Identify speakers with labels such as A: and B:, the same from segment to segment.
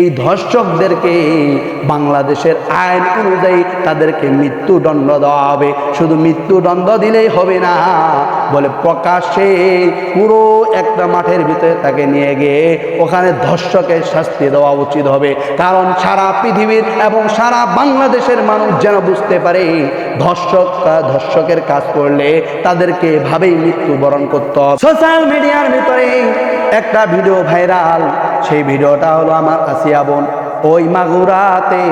A: এই ধর্ষকদেরকে বাংলাদেশের আইন অনুযায়ী তাদেরকে মৃত্যুদণ্ড দেওয়া হবে। শুধু মৃত্যুদণ্ড দিলেই হবে না, বলে প্রকাশ্যে পুরো একটা মাঠের ভিতরে তাকে নিয়ে গিয়ে ওখানে ধর্ষকের শাস্তি দেওয়া উচিত হবে। কারণ সারা পৃথিবীর এবং সারা বাংলাদেশের মানুষ যেন বুঝতে পারে, ধর্ষক ধর্ষকের কাজ করলে তাদেরকে এভাবেই মৃত্যুবরণ করতে সোশ্যাল মিডিয়ার ভিতরে একটা ভিডিও ভাইরাল সেই ভিডিওটা হলো আমার আসিয়া বোন। ওই মাগুরাতে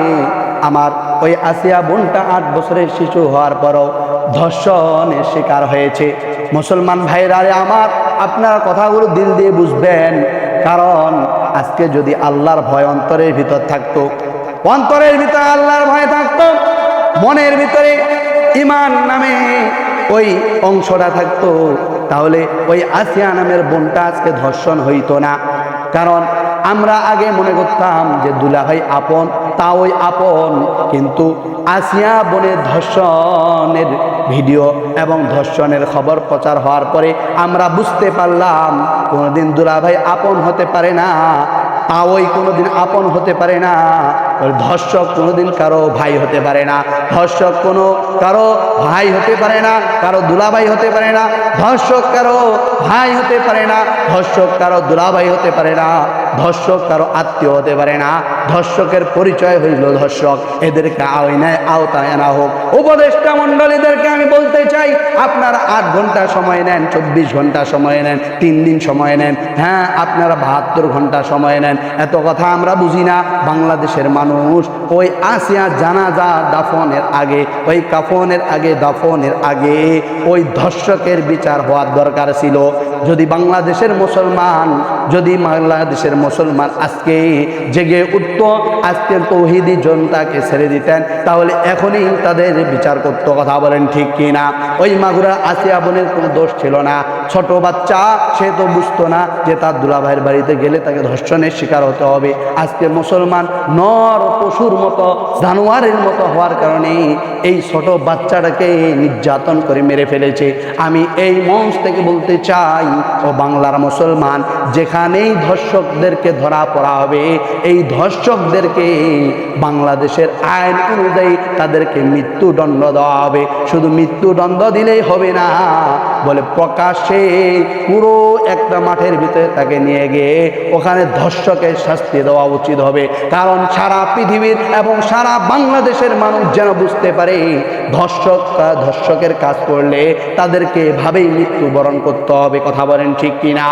A: আমার ওই আসিয়া বোনটা আট বছরের শিশু হওয়ার পরও ধর্ষণের শিকার হয়েছে। মুসলমান ভাইরা আমার, আপনার কথাগুলো দিল দিয়ে বুঝবেন। কারণ আজকে যদি আল্লাহর ভয় অন্তরের ভিতর থাকতো, অন্তরের ভিতরে আল্লাহর ভয় থাকতো, মনের ভিতরে ইমান নামে ওই অংশটা থাকতো, তাহলে ওই আসিয়া নামের বোনটা আজকে ধর্ষণ হইতো না। কারণ আমরা আগে মনে করতাম যে দুলা দুলাভাই আপন তা ওই আপন। কিন্তু আসিয়া বনে ধর্ষণের ভিডিও এবং ধর্ষণের খবর প্রচার হওয়ার পরে আমরা বুঝতে পারলাম, কোনোদিন দুলাভাই আপন হতে পারে না। ওই কোনোদিন আপন হতে পারে না, ধর্ষক কোনোদিন কারও ভাই হতে পারে না, ধর্ষক কোনো কারও ভাই হতে পারে না, কারও দুলাভাই হতে পারে না, ধর্ষক কারও ভাই হতে পারে না, ধর্ষক কারও দুলাভাই হতে পারে না। ধর্ষক কারও আত্মীয় হতে পারে না। ধর্ষকের পরিচয় হইল ধর্ষক। এদেরকে আইনায় আওতায় আনা হোক। উপদেষ্টা মণ্ডলীদেরকে আমি বলতে চাই, আপনারা আট ঘণ্টা সময় নেন, চব্বিশ ঘণ্টা সময় নেন, তিন দিন সময় নেন। হ্যাঁ আপনারা বাহাত্তর ঘণ্টা সময় নেন। এত কথা আমরা বুঝি না। বাংলাদেশের মানুষ ওই আসিয়া জানাজা দাফনের আগে, ওই কাফনের আগে, দাফনের আগে ওই ধর্ষকের বিচার হওয়ার দরকার ছিল। যদি বাংলাদেশের মুসলমান, যদি বাংলাদেশের মুসলমান আজকে জেগে উঠত, আজকে তৌহিদি জনতাকে ছেড়ে দিতেন। তাহলে এখনই তাদের বিচার করতো, কথা বলেন ঠিক কি না ওই মাগুরা আসিয়া বোনের কোনো দোষ ছিল না। ছোট বাচ্চা, সে তো বুঝতো না যে তার দুলাভাইয়ের বাড়িতে গেলে তাকে ধর্ষণের শিকার হতে হবে। আজকে মুসলমান নর, পশুর মতো, জানোয়ারের মতো হওয়ার কারণে এই ছোট বাচ্চাটাকে নির্যাতন করে মেরে ফেলেছে। আমি এই মঞ্চ থেকে বলতে চাই, ও বাংলার মুসলমান, যেখানেই ধর্ষকদেরকে ধরা পড়া হবে। এই ধর্ষকদেরকে বাংলাদেশের আইন অনুযায়ী তাদেরকে মৃত্যুদণ্ড দেওয়া হবে। শুধু মৃত্যুদণ্ড দিলেই হবে না, বলে প্রকাশ্যে পুরো একটা মাঠের ভিতরে তাকে নিয়ে গিয়ে ওখানে ধর্ষকের শাস্তি দেওয়া উচিত হবে। কারণ সারা পৃথিবীর এবং সারা বাংলাদেশের মানুষ যেন বুঝতে পারে, ধর্ষক ধর্ষকের কাজ করলে তাদেরকে এভাবেই মৃত্যুবরণ করতে হবে। কথা বলেন ঠিক কিনা?